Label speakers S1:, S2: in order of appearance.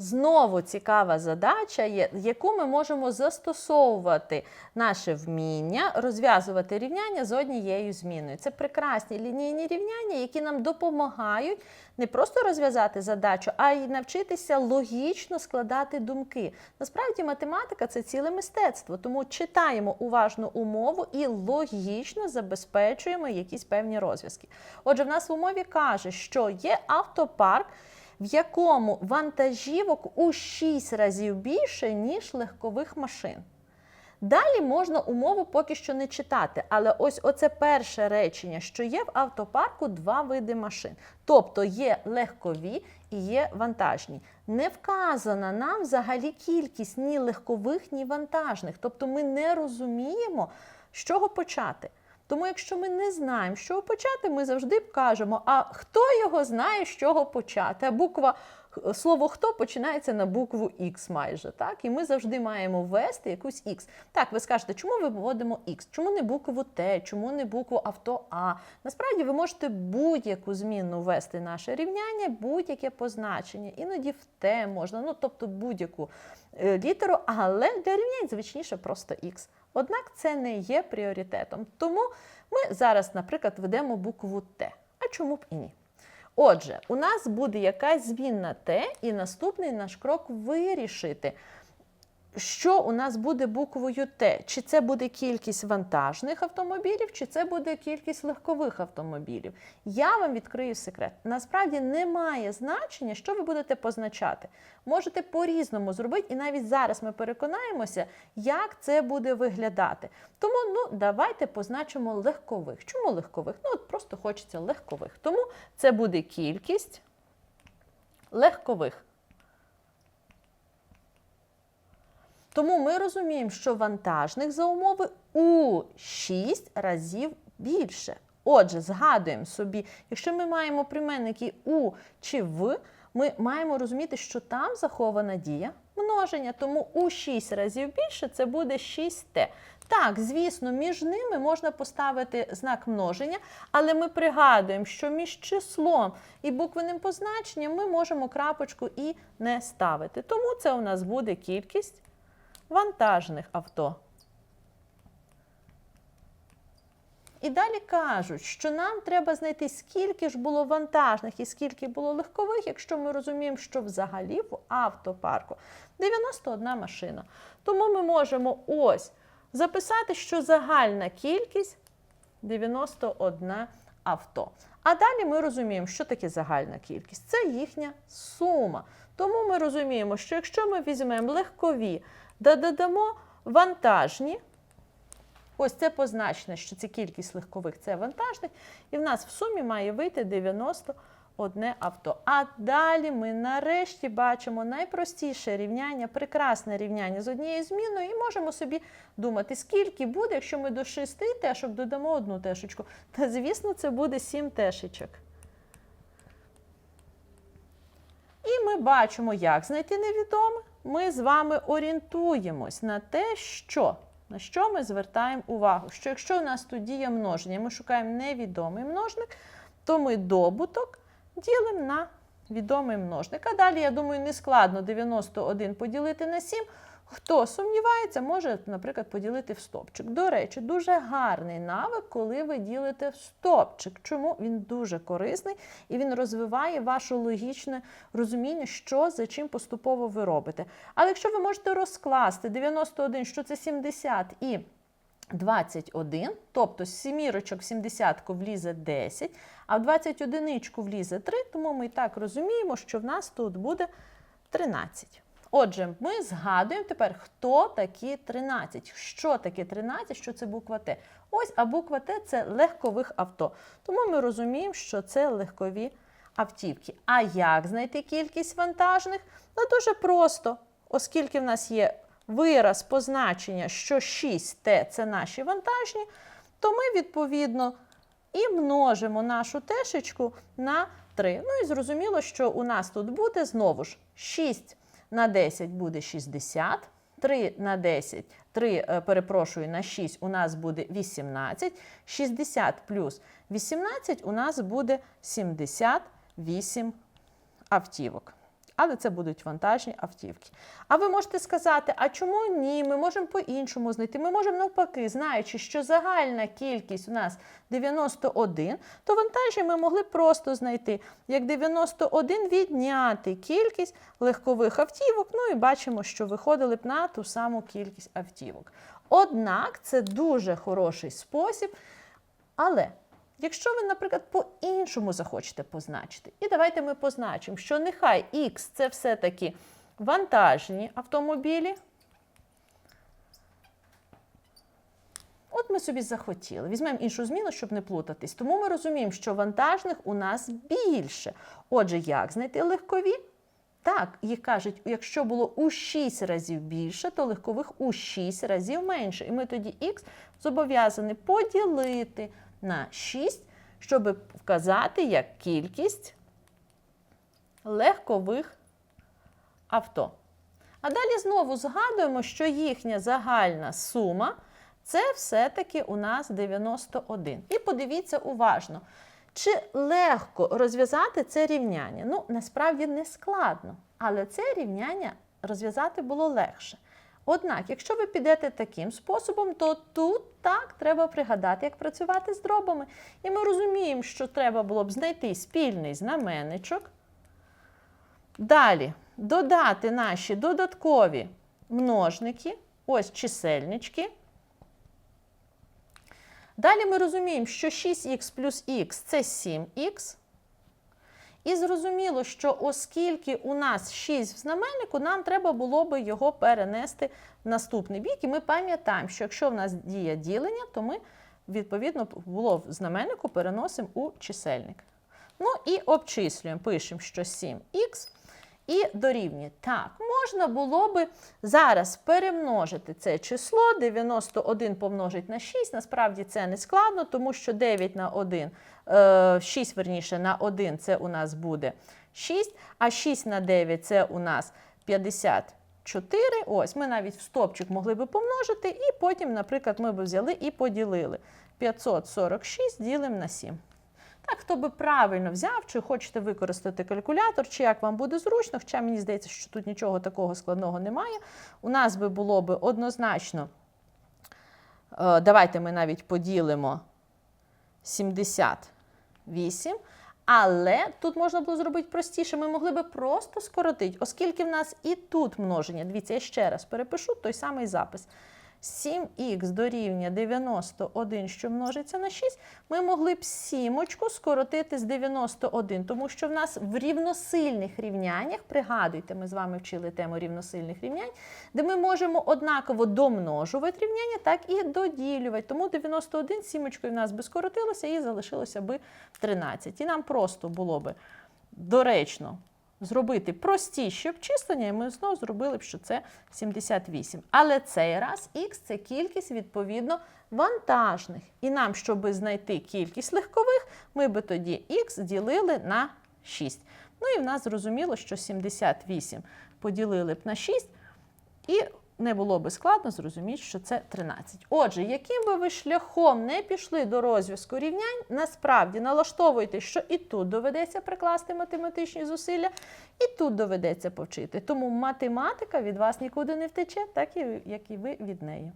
S1: Знову цікава задача, яку ми можемо застосовувати наше вміння розв'язувати рівняння з однією зміною. Це прекрасні лінійні рівняння, які нам допомагають не просто розв'язати задачу, а й навчитися логічно складати думки. Насправді математика це ціле мистецтво, тому читаємо уважно умову і логічно забезпечуємо якісь певні розв'язки. Отже, в нас в умові каже, що є автопарк в якому вантажівок у 6 разів більше, ніж легкових машин. Далі можна умову поки що не читати, але ось оце перше речення, що є в автопарку два види машин. Тобто є легкові і є вантажні. Не вказана нам взагалі кількість ні легкових, ні вантажних. Тобто ми не розуміємо, з чого почати. Тому, якщо ми не знаємо, з чого почати, ми завжди кажемо, а хто його знає, з чого почати? А буква слово хто починається на букву X майже. так? І ми завжди маємо ввести якусь X. Так, ви скажете, чому ви вводимо X? Чому не букву Т, чому не букву авто А? Насправді ви можете будь-яку змінну ввести наше рівняння, будь-яке позначення. Іноді в Т можна, ну тобто будь-яку е, літеру, але для рівнянь звичніше просто X. Однак це не є пріоритетом. Тому ми зараз, наприклад, ведемо букву Т. А чому б і ні? Отже, у нас буде якась змінна Т, і наступний наш крок вирішити, що у нас буде буквою Т. Чи це буде кількість вантажних автомобілів, чи це буде кількість легкових автомобілів. Я вам відкрию секрет. Насправді немає значення, що ви будете позначати. Можете по-різному зробити, і навіть зараз ми переконаємося, як це буде виглядати. Тому ну, давайте позначимо легкових. Чому легкових? Ну, от просто хочеться легкових. Тому це буде кількість легкових. Тому ми розуміємо, що вантажних за умови у 6 разів більше. Отже, згадуємо собі, якщо ми маємо прийменники у чи в, ми маємо розуміти, що там захована дія множення, тому у 6 разів більше це буде 6t. Так, звісно, між ними можна поставити знак множення, але ми пригадуємо, що між числом і буквенним позначенням ми можемо крапочку і не ставити. Тому це у нас буде кількість вантажних авто. І далі кажуть, що нам треба знайти, скільки ж було вантажних і скільки було легкових, якщо ми розуміємо, що взагалі в автопарку 91 машина. Тому ми можемо ось записати, що загальна кількість 91 авто. А далі ми розуміємо, що таке загальна кількість. Це їхня сума. Тому ми розуміємо, що якщо ми візьмемо легкові, да додамо вантажні, ось це позначено, що це кількість легкових, це вантажних, і в нас в сумі має вийти 91 авто. А далі ми нарешті бачимо найпростіше рівняння, прекрасне рівняння з однією зміною, і можемо собі думати, скільки буде, якщо ми до 6 тешок додамо одну тешечку. Та, звісно, це буде 7 тешечок. І ми бачимо, як знайти невідоме. Ми з вами орієнтуємось на те, що на що ми звертаємо увагу. Що якщо у нас тут діє множення, ми шукаємо невідомий множник, то ми добуток ділимо на відомий множник. А далі, я думаю, не складно 91 поділити на 7. Хто сумнівається, може, наприклад, поділити в стопчик. До речі, дуже гарний навик, коли ви ділите в стопчик. Чому він дуже корисний і він розвиває ваше логічне розуміння, що за чим поступово ви робите. Але якщо ви можете розкласти 91, що це 70 і 21, тобто з сімірочок в 70 влізе 10, а в 21 влізе 3, тому ми і так розуміємо, що в нас тут буде 13. Отже, ми згадуємо тепер, хто такі 13. Що таке 13, що це буква Т. Ось, а буква Т це легкових авто. Тому ми розуміємо, що це легкові автівки. А як знайти кількість вантажних? Ну, дуже просто, оскільки в нас є вираз позначення, що 6Т це наші вантажні, то ми, відповідно, і множимо нашу тешечку на 3. Ну і зрозуміло, що у нас тут буде знову ж 6 на 10 буде 60, 3 на 10, 3, е, перепрошую, на 6 у нас буде 18, 60 плюс 18 у нас буде 78 автівок. Але це будуть вантажні автівки. А ви можете сказати, а чому ні? Ми можемо по-іншому знайти. Ми можемо навпаки, знаючи, що загальна кількість у нас 91, то вантажі ми могли просто знайти, як 91 відняти кількість легкових автівок. Ну і бачимо, що виходили б на ту саму кількість автівок. Однак це дуже хороший спосіб. Але якщо ви, наприклад, по-іншому захочете позначити, і давайте ми позначимо, що нехай X це все-таки вантажні автомобілі. От ми собі захотіли. Візьмемо іншу зміну, щоб не плутатись. Тому ми розуміємо, що вантажних у нас більше. Отже, як знайти легкові? Так, їх кажуть, якщо було у 6 разів більше, то легкових у 6 разів менше. І ми тоді х зобов'язані поділити на 6, щоб вказати як кількість легкових авто. А далі знову згадуємо, що їхня загальна сума це все-таки у нас 91. І подивіться уважно, чи легко розв'язати це рівняння? Ну, насправді не складно, але це рівняння розв'язати було легше. Однак, якщо ви підете таким способом, то тут так треба пригадати, як працювати з дробами. І ми розуміємо, що треба було б знайти спільний знаменничок. Далі додати наші додаткові множники, ось чисельнички. Далі ми розуміємо, що 6х плюс х це 7х. І зрозуміло, що оскільки у нас 6 в знаменнику, нам треба було би його перенести в наступний бік. І ми пам'ятаємо, що якщо в нас діє ділення, то ми, відповідно, було в знаменнику переносимо у чисельник. Ну і обчислюємо, пишемо, що 7х і дорівнює. Так, можна було би зараз перемножити це число. 91 помножить на 6. Насправді це не складно, тому що 9 на 1, 6 верніше на 1 це у нас буде 6, а 6 на 9 це у нас 54. Ось, ми навіть в стопчик могли би помножити, і потім, наприклад, ми б взяли і поділили. 546 ділимо на 7. Так, хто би правильно взяв, чи хочете використати калькулятор, чи як вам буде зручно, хоча мені здається, що тут нічого такого складного немає. У нас би було би однозначно, е, давайте ми навіть поділимо 78. Але тут можна було зробити простіше, ми могли би просто скоротити, оскільки в нас і тут множення. Дивіться, я ще раз перепишу той самий запис. 7х дорівнює 91, що множиться на 6, ми могли б сімочку скоротити з 91, тому що в нас в рівносильних рівняннях, пригадуйте, ми з вами вчили тему рівносильних рівнянь, де ми можемо однаково домножувати рівняння, так і доділювати. Тому 91 сімочкою в нас би скоротилося і залишилося би 13. І нам просто було би доречно зробити простіші обчислення, і ми знову зробили б, що це 78. Але цей раз х це кількість, відповідно, вантажних. І нам, щоб знайти кількість легкових, ми би тоді х ділили на 6. Ну і в нас зрозуміло, що 78 поділили б на 6, і не було би складно зрозуміти, що це 13. Отже, яким би ви шляхом не пішли до розв'язку рівнянь, насправді налаштовуйте, що і тут доведеться прикласти математичні зусилля, і тут доведеться повчити. Тому математика від вас нікуди не втече, так і як і ви від неї.